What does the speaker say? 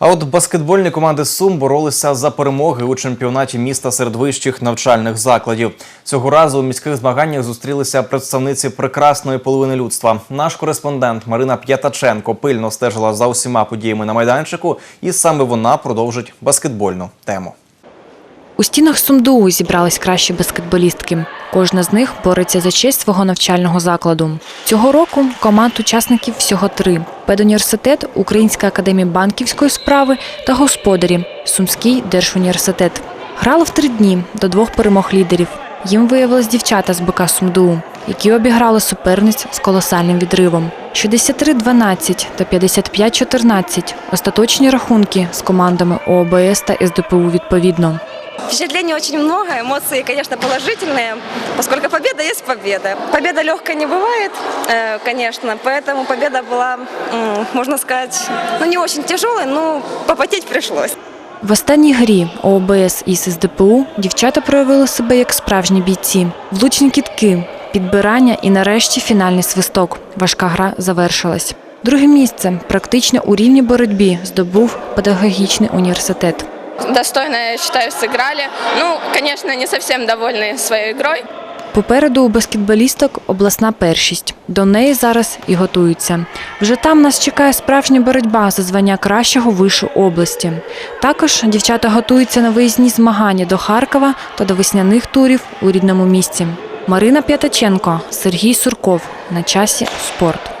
А от баскетбольні команди Сум боролися за перемоги у чемпіонаті міста серед вищих навчальних закладів. Цього разу у міських змаганнях зустрілися представниці прекрасної половини людства. Наш кореспондент Марина П'ятаченко пильно стежила за усіма подіями на майданчику, і саме вона продовжить баскетбольну тему. У стінах СумДУ зібрались кращі баскетболістки. Кожна з них бореться за честь свого навчального закладу. Цього року команд учасників всього три: педуніверситет, Українська академія банківської справи та господарі Сумський держуніверситет. Грали в три дні до двох перемог лідерів. Їм виявились дівчата з БК СумДУ, які обіграли суперниць з колосальним відривом. 63-12 та 55-14 – остаточні рахунки з командами ООБС та СДПУ відповідно. Впечатлений очень много, эмоции, конечно, положительные, поскольку победа есть победа. Победа легкой не бывает, э, конечно, поэтому победа была, м, можно сказать, ну не очень тяжелой, но попотеть пришлось. В останній грі ООБС із СДПУ дівчата проявили себе як справжні бійці. Влучні кітки, підбирання і нарешті фінальний свисток. Важка гра завершилась. Друге місце практично у рівні боротьбі здобув педагогічний університет. достойно, я считаю, сыграли. Ну, конечно, не совсем довольны своей игрой. Попереду у баскетболісток обласна першість. До неї зараз і готуються. Вже там нас чекає справжня боротьба за звання кращого вишу області. Також дівчата готуються на виїзні змагання до Харкова та до весняних турів у рідному місті. Марина П'ятаченко, Сергій Сурков. На часі спорт.